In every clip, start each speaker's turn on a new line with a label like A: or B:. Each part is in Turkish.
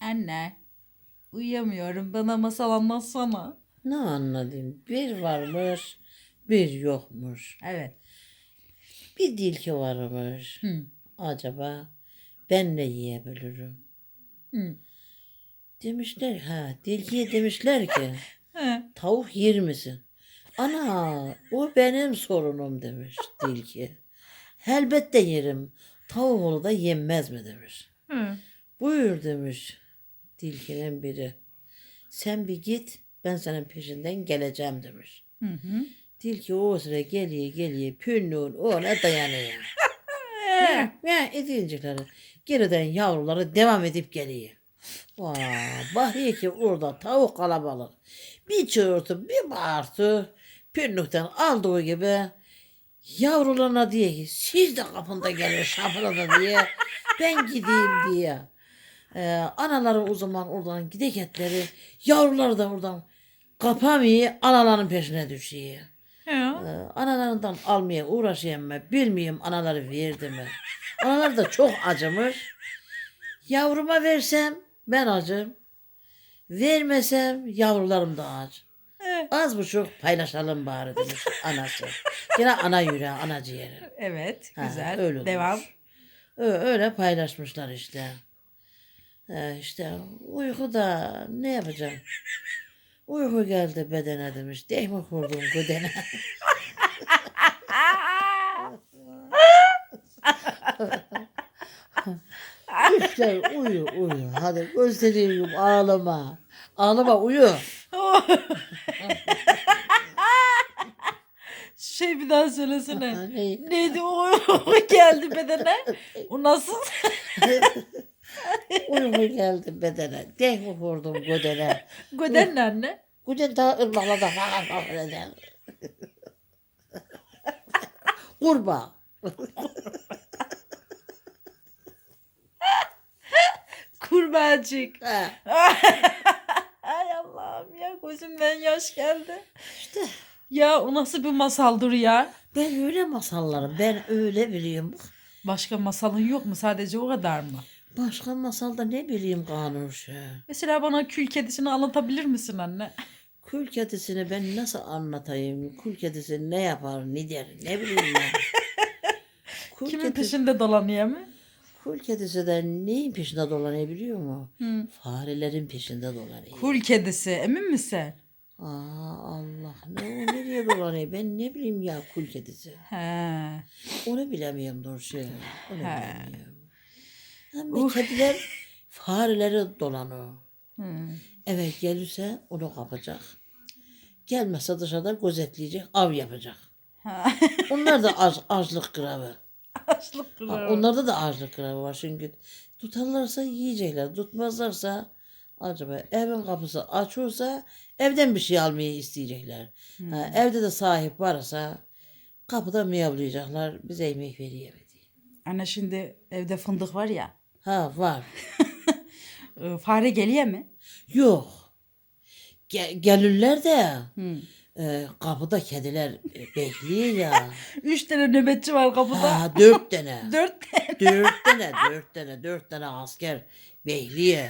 A: Anne. Uyuyamıyorum. Bana masal anlatsana.
B: Ne anladın? Bir varmış, bir yokmuş.
A: Evet.
B: Bir dilki varmış.
A: Hı.
B: Acaba ben ne yiyebilirim?
A: Hı.
B: Demişler ha dilkiye demişler ki
A: He.
B: tavuk yer misin? Ana o benim sorunum demiş dilki. Elbette yerim. Tavuk da yenmez mi demiş.
A: Hı.
B: Buyur demiş dilkinin biri. Sen bir git ben senin peşinden geleceğim demiş.
A: Hı hı.
B: Tilki o sıra geliyor geliyor pünnün ona dayanıyor. ya, ya edincikleri geriden yavruları devam edip geliyor. Vaa, bakıyor ki orada tavuk kalabalık. Bir çığırtı bir bağırtı pünnükten aldığı gibi yavrularına diye ki siz de kapında gelin şapırada diye ben gideyim diye. Ee, anaları o zaman oradan gideketleri yavruları da oradan kapamıyor anaların peşine düşüyor.
A: Ya.
B: Ee, analarından almaya uğraşayım mı bilmiyorum anaları verdi mi. Analar da çok acımış. Yavruma versem ben acım. Vermesem yavrularım da aç.
A: He.
B: Az buçuk paylaşalım bari demiş anası. Yine ana yüreği, ana ciğeri.
A: Evet.
B: Ha,
A: Güzel.
B: öyle
A: Devam.
B: olmuş. Öyle paylaşmışlar işte. Ee, işte uyku da ne yapacağım? Uyku geldi bedene demiş. Değil mi kurdum bedene? işte uyu uyu. Hadi göstereyim ağlama. Ağlama uyu.
A: şey bir daha söylesene.
B: Ne?
A: Neydi o geldi bedene? O nasıl?
B: Uyku geldi bedene. Değil mi kurdum bedene?
A: Göden ne anne?
B: Guden ta ırmaklarda falan falan eder. Kurbağa.
A: Kurbağacık.
B: Ha,
A: Ay Allah'ım ya gözümden yaş geldi.
B: İşte
A: Ya o nasıl bir masaldır ya?
B: ben öyle masallarım. Ben öyle biliyorum.
A: Başka masalın yok mu? Sadece o kadar mı?
B: Başka masalda ne bileyim kanun şu.
A: Mesela bana kül kedisini anlatabilir misin anne?
B: Kül kedisini ben nasıl anlatayım? Kül kedisi ne yapar, ne der, ne bileyim ben. Kül,
A: Kimin
B: kedi,
A: peşinde dolanıyor mu?
B: kül kedisi de neyin peşinde dolanıyor biliyor musun?
A: Hı.
B: Farelerin peşinde dolanıyor.
A: Kul kedisi emin misin?
B: Aa Allah ne o nereye dolanıyor ben ne bileyim ya kul kedisi.
A: He.
B: Onu bilemiyorum doğrusu. Onu
A: He.
B: bilemiyorum. Ama kediler fareleri dolanıyor.
A: Hı.
B: Evet gelirse onu kapacak. Gelmezse dışarıda gözetleyecek, av yapacak.
A: Ha.
B: Onlar da az, açlık gravı.
A: Açlık
B: Ha,
A: kırıyor.
B: Onlarda da açlık gravı var çünkü. Tutarlarsa yiyecekler, tutmazlarsa acaba evin kapısı açılsa evden bir şey almayı isteyecekler. Ha, evde de sahip varsa kapıda miyavlayacaklar. Bize yemek veriyemedi.
A: Anne şimdi evde fındık var ya.
B: Ha var.
A: e, Fare geliyor mu?
B: Yok. Ge- gelirler de
A: Hı.
B: e, kapıda kediler e, bekliyor ya.
A: Üç tane nöbetçi var kapıda.
B: ha, dört tane.
A: Dört tane.
B: dört tane, dört tane, dört tane asker bekliyor.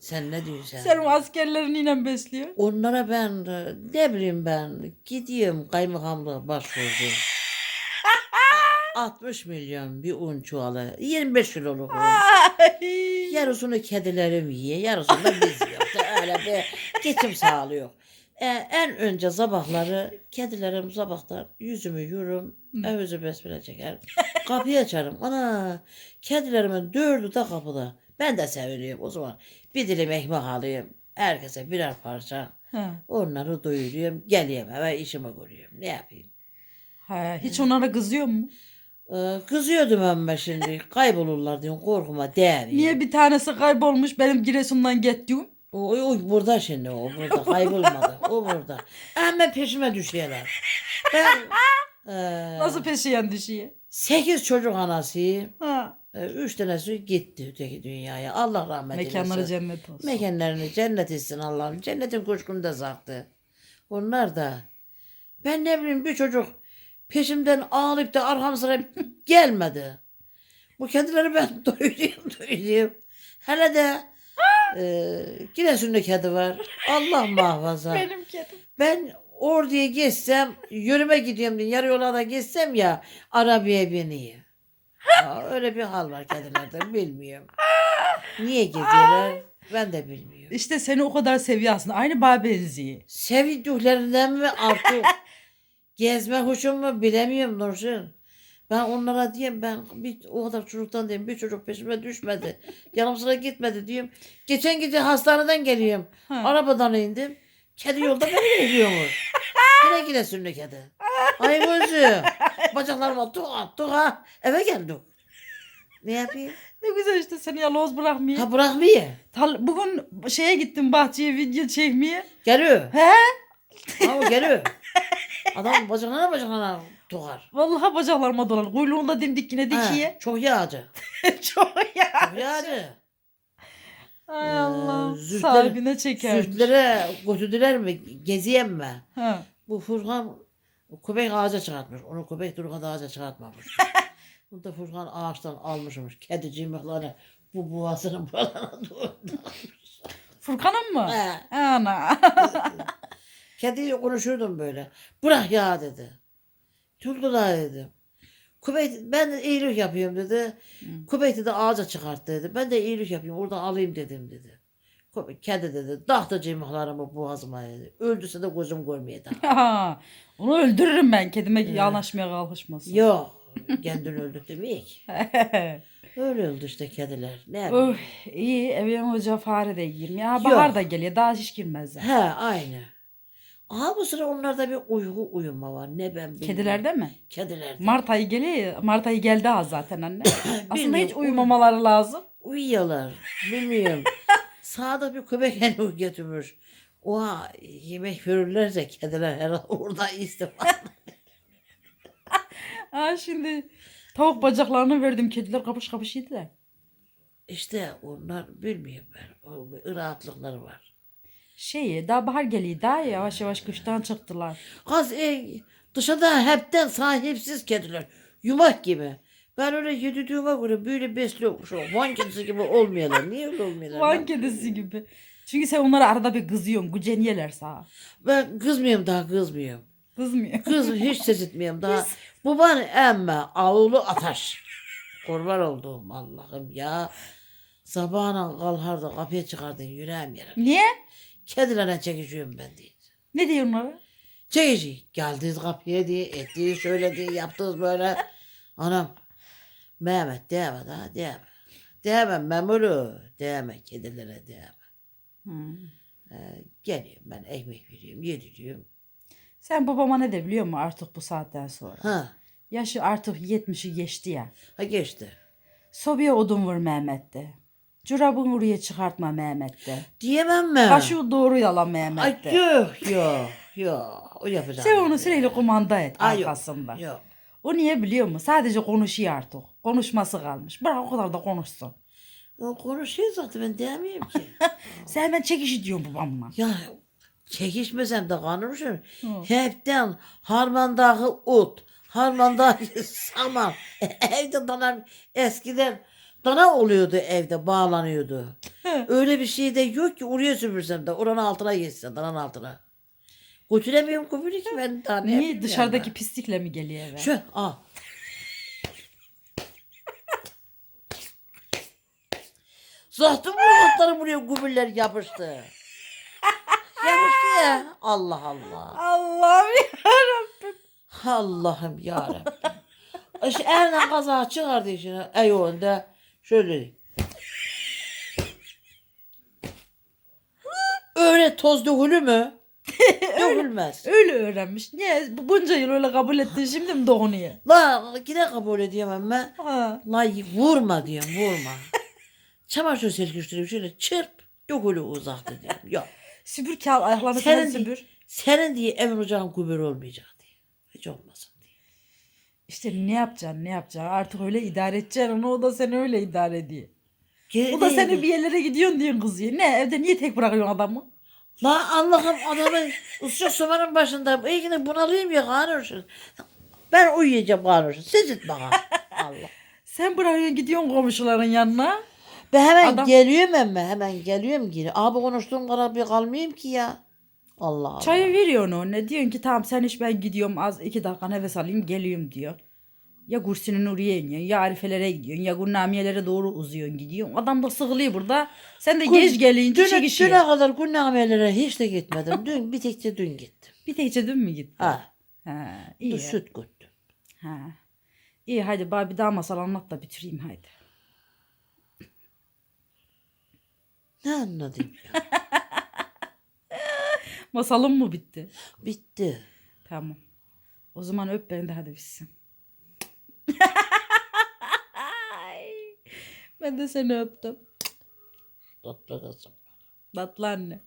B: Sen ne diyorsun?
A: Sen o askerlerini yine besliyor.
B: Onlara ben e, ne bileyim ben gidiyorum kaymakamlığa başvurdum. 60 milyon bir un çuvalı. 25 kiloluk un. Yarısını kedilerim yiyor, yarısını da biz yiyoruz. Öyle bir geçim sağlıyor. E, en önce sabahları kedilerim sabahtan yüzümü yurum, evimizi besmele çeker. Kapıyı açarım. Ana kedilerimin dördü de kapıda. Ben de seviniyorum o zaman. Bir dilim ekmek alayım. Herkese birer parça.
A: Ha.
B: Onları doyuruyorum. Geliyorum eve işimi görüyorum. Ne yapayım?
A: Ha, hiç onlara kızıyor mu?
B: Ee, kızıyordum ama şimdi. Kaybolurlar diyorum. Korkuma değer.
A: Niye bir tanesi kaybolmuş benim Giresun'dan gittiğim?
B: O, o, o burada şimdi o burada kaybolmadı. o burada. Ama peşime düşüyorlar. Ben eee,
A: Nasıl peşiyen düşüyor?
B: sekiz çocuk anasıyım.
A: Ha.
B: Ee, Üç tanesi gitti öteki dünyaya. Allah rahmet
A: Mekanları
B: eylesin.
A: cennet olsun.
B: Mekanlarını cennet etsin Allah'ım. Cennetin kuşkunu da saktı. Onlar da. Ben ne bileyim bir çocuk peşimden ağlayıp da sıra gelmedi. Bu kedileri ben doyurayım doyurayım. Hele de Ee, Giresun'da kedi var. Allah muhafaza.
A: Benim kedim.
B: Ben orduya geçsem, yürüme gidiyorum diye yarı yola da geçsem ya arabaya biniyor. Aa, öyle bir hal var kedilerde bilmiyorum. Niye geziyorlar ben de bilmiyorum.
A: İşte seni o kadar seviyor aslında. Aynı bana benziyor.
B: Sevdiklerinden mi artık gezme hoşum mu bilemiyorum Nurşin. Ben onlara diyeyim ben bir, o kadar çocuktan diyeyim bir çocuk peşime düşmedi. Yanım sıra gitmedi diyeyim. Geçen gece hastaneden geliyorum.
A: Ha.
B: Arabadan indim. Kedi yolda beni bekliyormuş. Yine gidesin kedi. Ay gözü. Bacaklarıma tuğa tuğa. Eve geldik. Ne yapayım?
A: Ne güzel işte seni yalnız bırakmıyor.
B: Ha bırakmıyor.
A: Tal- Bugün şeye gittim bahçeye video çekmeye.
B: Geliyor.
A: He?
B: O geliyor. Adam bacaklarına bacaklarına tuğar.
A: Vallahi bacaklarıma dolar. Kuyruğunda dimdik yine dikiye.
B: Çok yağcı.
A: Çok ya.
B: Çok yağcı.
A: Ay
B: Ee,
A: Allah.
B: zühtler-
A: Sahibine çeker.
B: Sürtlere götürdüler mi? Geziyem mi?
A: Ha.
B: Bu Furkan köpek ağaca çıkartmış. Onu köpek Durkan'da ağaca çıkartmamış. Bunu da Furkan ağaçtan almışmış. Kedi cimriklerini bu boğazının buralarına doğru.
A: Furkan'ın mı?
B: He.
A: Ana.
B: Kediyle konuşurdum böyle. Bırak ya dedi. Tuldular dedim. Kubeyt, ben iyilik yapıyorum dedi. Kubeyti de ağaca çıkart dedi. Ben de iyilik yapıyorum oradan alayım dedim dedi. Kedi dedi. Dahtı cimriklerimi boğazıma dedi. Öldürse de gözüm görmeye daha.
A: Ha, Onu öldürürüm ben kedime yanaşmaya kalkışmasın.
B: Yok. Kendini öldürdüm ilk. Öyle öldü işte kediler. Ne yapayım?
A: Öf, iyi evin hoca fare de girmiyor. Ya bahar da geliyor daha hiç girmezler.
B: He aynı. Aha bu sıra onlarda bir uyku uyuma var. Ne ben bilmiyorum.
A: Kedilerde mi?
B: Kedilerde.
A: Mart ayı geliyor. ya, Mart ayı geldi az zaten anne. Aslında hiç uyumamaları lazım.
B: Uyuyorlar. Bilmiyorum. Sağda bir köpek henüz getirmiş. Oha yemek verirlerse kediler herhalde orada istifa.
A: Ha şimdi tavuk bacaklarını verdim. Kediler kapış kapış yediler.
B: işte onlar bilmiyorum ben. O rahatlıkları var.
A: Şey daha bahar geliyor daha yavaş yavaş kıştan çıktılar.
B: Kız e, dışarıda hepten sahipsiz kediler. Yumak gibi. Ben öyle yediğime göre böyle besliyormuş. o. Van kedisi gibi olmuyorlar. Niye öyle olmuyorlar?
A: Van kedisi gibi. Çünkü sen onlara arada bir kızıyorsun. Güceniyeler sağa.
B: Ben kızmıyorum daha kızmıyorum.
A: Kızmıyor.
B: Kız hiç ses etmiyorum daha. Bu bana emme avlu ataş. Kurban olduğum Allah'ım ya. Sabahına kalkardı kapıya çıkardın yüreğim yarar.
A: Niye?
B: Kedilerine çekişiyorum ben diye.
A: Ne diyor onlara?
B: Çekici. Geldiniz kapıya diye ettiği söylediği yaptınız böyle. Anam. Mehmet deme daha deme. Deme memuru. Deme kedilere deme.
A: Hmm.
B: Ee, geliyorum ben ekmek veriyorum yediriyorum.
A: Sen babama ne de biliyor musun artık bu saatten sonra?
B: Ha.
A: Yaşı artık 70'i geçti ya.
B: Ha geçti.
A: Sobaya odun vur Mehmet'te. Çorabını oraya çıkartma Mehmet'te.
B: Diyemem mi?
A: Kaşı doğru yalan
B: Ay
A: Mehmet'te.
B: yok yok yok. O yapacağım.
A: Sen onu sürekli kumanda et
B: Ay yok.
A: arkasında.
B: Yok.
A: O niye biliyor musun? Sadece konuşuyor artık. Konuşması kalmış. Bırak o kadar da konuşsun.
B: O konuşuyor zaten ben diyemiyorum ki.
A: Sen hemen çekişi diyorsun babamla.
B: ya çekişmesem de.
A: Hı.
B: Hepten harmandağı ot, harmandağı saman. evde dana eskiden dana oluyordu evde bağlanıyordu. Öyle bir şey de yok ki oraya süpürsem de oranın altına geçse dananın altına. Götüremiyorum köpürü ki ben daha ne
A: Niye
B: yapayım
A: dışarıdaki
B: yani?
A: pislikle mi geliyor eve?
B: Şu al. Zaten bu buraya gübürler yapıştı. yapıştı ya. Allah Allah.
A: Allah'ım yarabbim.
B: Allah'ım yarabbim. İşte eline kaza çıkardı işine. Ey onda şöyle. Öyle toz dökülür mü? Dökülmez.
A: Öyle öğrenmiş. Niye bu bunca yıl öyle kabul ettin şimdi mi dokunuyor?
B: La yine kabul edemem ben.
A: Ha.
B: La vurma diyorum vurma. Çamaşır serpiştireyim şöyle çırp dökülü uzakta diyorum. Yok.
A: Süpür kağıt ayaklarını
B: Senin,
A: falan süpür.
B: senin diye evin ocağın kubur olmayacak diye. Hiç olmasın.
A: İşte ne yapacaksın ne yapacaksın artık öyle idare edeceksin onu o da seni öyle idare ediyor. O da seni bir yerlere gidiyorsun diyorsun kızıyor. Ne evde niye tek bırakıyorsun adamı?
B: La Allah'ım adamı ısıcak sobanın başında. İyi ki bunalıyım ya kanırsın. Ben uyuyacağım kanırsın. Siz et bana. Allah.
A: Sen bırakıyorsun gidiyorsun komşuların yanına.
B: Ben hemen
A: Adam-
B: geliyorum ama hemen geliyorum geri. Abi konuştuğum kadar bir kalmayayım ki ya. Allah Allah.
A: Çayı veriyorsun ona. Diyorsun ki tamam sen iş ben gidiyorum az iki dakika nefes alayım geliyorum diyor. Ya Gursin'in Nuriye'ye iniyorsun ya Arifelere gidiyorsun ya Gurnamiye'lere doğru uzuyorsun gidiyorsun. Adam da sıkılıyor burada. Sen de
B: Gün-
A: geç gelince
B: Düne,
A: çekişiyor.
B: düne kadar günnamelere hiç de gitmedim. Dün bir tek de dün gittim.
A: Bir tek dün mü gittin?
B: Ha.
A: Ha, iyi.
B: süt götürdüm.
A: Ha. İyi hadi bana bir daha masal anlat da bitireyim haydi.
B: Ne anladım ya?
A: Masalım mı bitti?
B: Bitti.
A: Tamam. O zaman öp beni de hadi bitsin. ben de seni öptüm.
B: Tatlı kızım.
A: Tatlı anne.